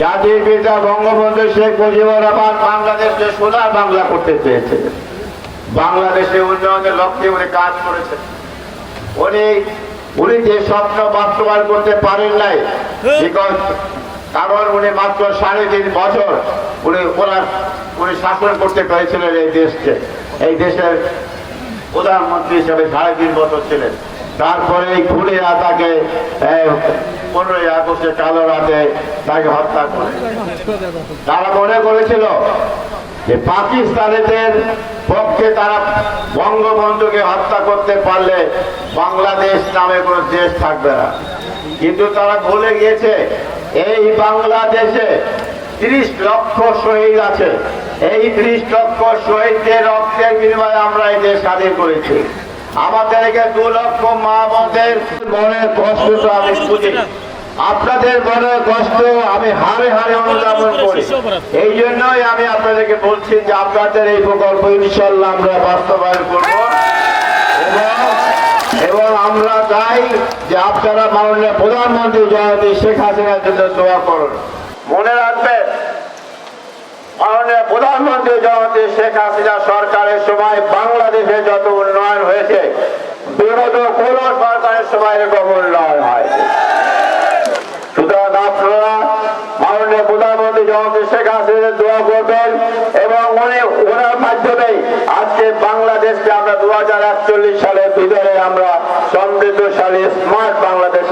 জাতির পিতা বঙ্গবন্ধু শেখ মুজিবুর রহমান বাংলাদেশকে সোনার বাংলা করতে চেয়েছিলেন বাংলাদেশে উন্নয়নের লক্ষ্যে উনি কাজ করেছেন। উনি উনি যে স্বপ্ন বাস্তবায়ন করতে পারেন নাই কারণ উনি মাত্র সাড়ে তিন বছর উনি ওনার, উনি শাসন করতে পেরেছিলেন এই দেশকে। এই দেশের প্রধানমন্ত্রী হিসেবে সাড়ে তিন বছর ছিলেন। তারপরে খুনিরা তাকে পনেরোই আগস্টে কালো রাতে তাকে হত্যা করে। তারা মনে করেছিল যে পাকিস্তানিদের পক্ষে তারা বঙ্গবন্ধুকে হত্যা করতে পারলে বাংলাদেশ নামে কোনো দেশ থাকবে না। কিন্তু তারা ভুলে গিয়েছে, এই বাংলাদেশে তিরিশ লক্ষ শহীদ আছে। এই ত্রিশ লক্ষ শহীদদের রক্তের বিনিময়ে আমরা এই দেশ স্বাধীন করেছি। আমাদেরকে দু লক্ষ মা বোনদের মনের কষ্টটা আমি বুঝি আপনাদের মনের কষ্ট আমি হারে হারে অনুধাবন করি। এই জন্যই আমি আপনাদেরকে বলছি যে আপনাদের এই প্রকল্প ইনশাল্লাহ আমরা বাস্তবায়ন করব। এবং আমরা চাই যে আপনারা মাননীয় প্রধানমন্ত্রী জয়ন্তী শেখ হাসিনার জন্য দোয়া করুন। মনে রাখবেন, মাননীয় প্রধানমন্ত্রী জয়ন্তী শেখ হাসিনা সরকারের সময় বাংলাদেশে যত উন্নয়ন হয়েছে, বিগত কোন সরকারের সময় এরকম উন্নয়ন হয়। সুতরাং আপনারা মাননীয় প্রধানমন্ত্রী জয়ন্তী শেখ হাসিনার দোয়া করবেন এবং উনি ওনার মাধ্যমে আজকে বাংলাদেশকে আমরা দু হাজার একচল্লিশ সালের ভিতরে আমরা সমৃদ্ধশালী স্মার্ট বাংলাদেশ